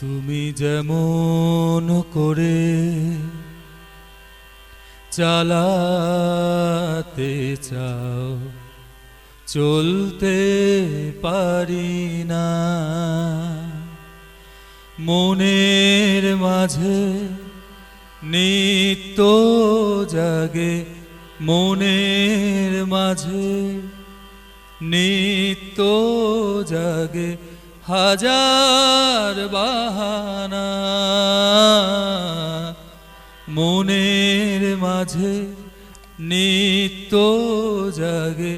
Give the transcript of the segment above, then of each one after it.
তুমি যেমন করে চালাতে চাও, চলতে পারি না। মনের মাঝে নিত্য জাগে, মনের মাঝে নিত্য জাগে হাজার বাহানা মনের মাঝে নিত্য জাগে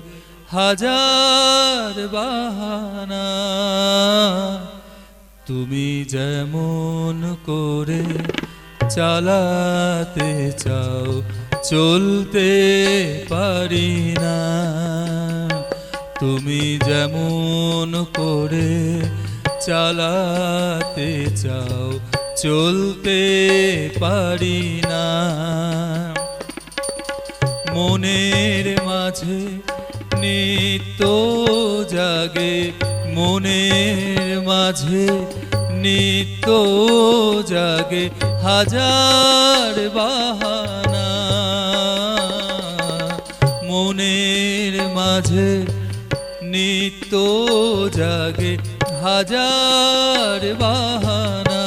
হাজার বাহানা। তুমি যেমন করে চালাতে চাও, চলতে পারি না। তুমি যেমন করে চালাতে চাও, চলতে পারি না। মনের মাঝে নিত্য জাগে, মনের মাঝে নিত্য জাগে হাজার বাহানা। মনের মাঝে নিত্য জাগে হাজার বাহানা।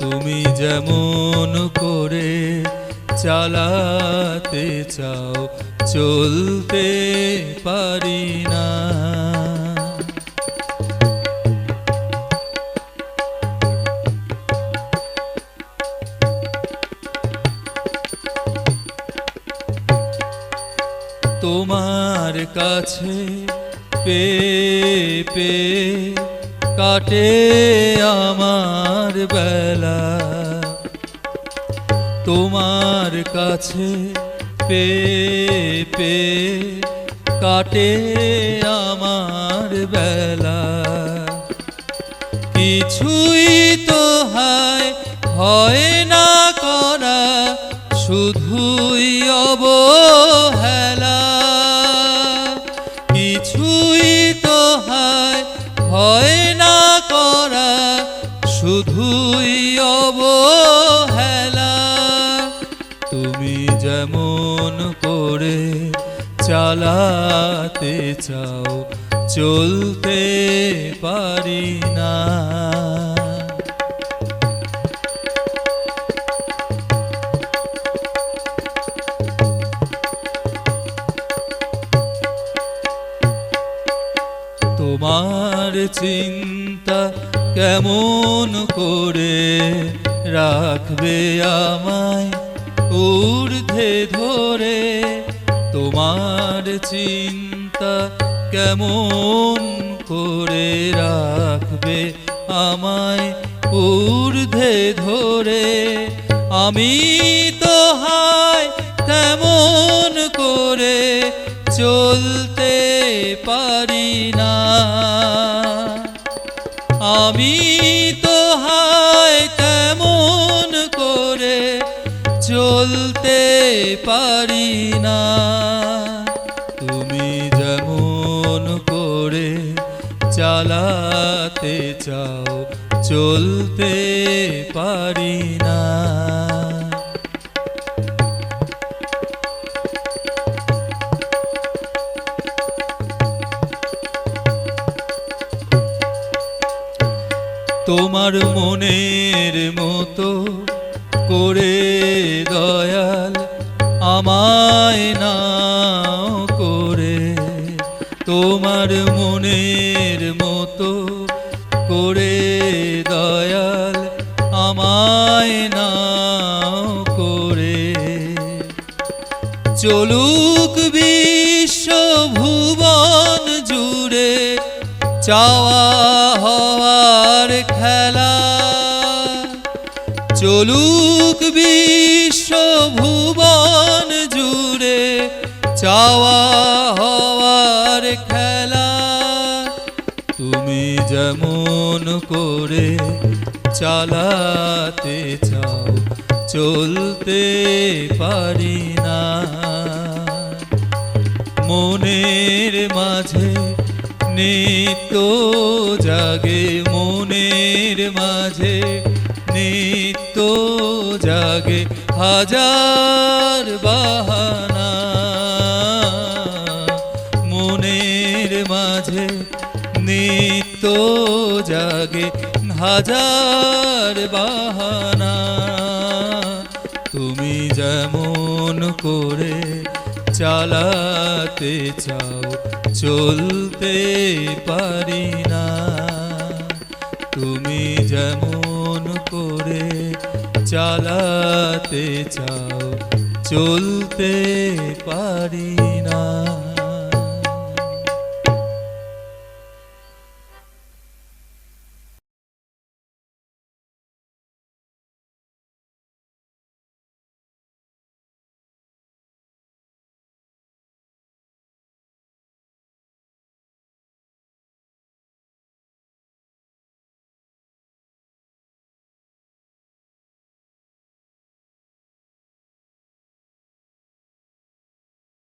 তুমি যেমন করে চালাতে চাও চলতে পারি না। তোমার কাছে পে পে কাটে আমার বেলা। তোমার কাছে পে পে কাটে আমার বেলা। কিছুই তো হয় হয় না করা, শুধুই অবহেলা। তুমি যেমন করে চালাতে চাও চলতে পারি না। তোমার চিন্তা কেমন করে রাখবে আমায়? ঊর্ধ্বে ধরে তোমার চিন্তা কেমন করে রাখবে? আমায় ঊর্ধ্বে ধরে আমি তো হায় তেমন করে চলতে পারি না। আমি চলতে পারি না। তুমি যেমন করে চালাতে চাও চলতে পারি না। তোমার মনের মতো করে দয়াল, আমায় না করে। তোমার মনের মতো করে দয়াল, আমায় না করে। চলুক বিশ্ব ভুবন জুড়ে, চাওয়া হওয়ার খেলা চলুক বিশ্ব ভুবন জুড়ে চাওয়া হওয়ার খেলা। তুমি যেমন করে চালাতে চাও, চলতে পারি না। মনের মাঝে নিত্য জাগে, মনের মাঝে নিত্য জাগে হাজার বাহানা। মনের মাঝে নিত্য জাগে হাজার বাহানা। তুমি যেমন করে চালাতে চাও, চলতে পারি না। তুমি যেমন করে চালাতে চাও চলতে পারি না।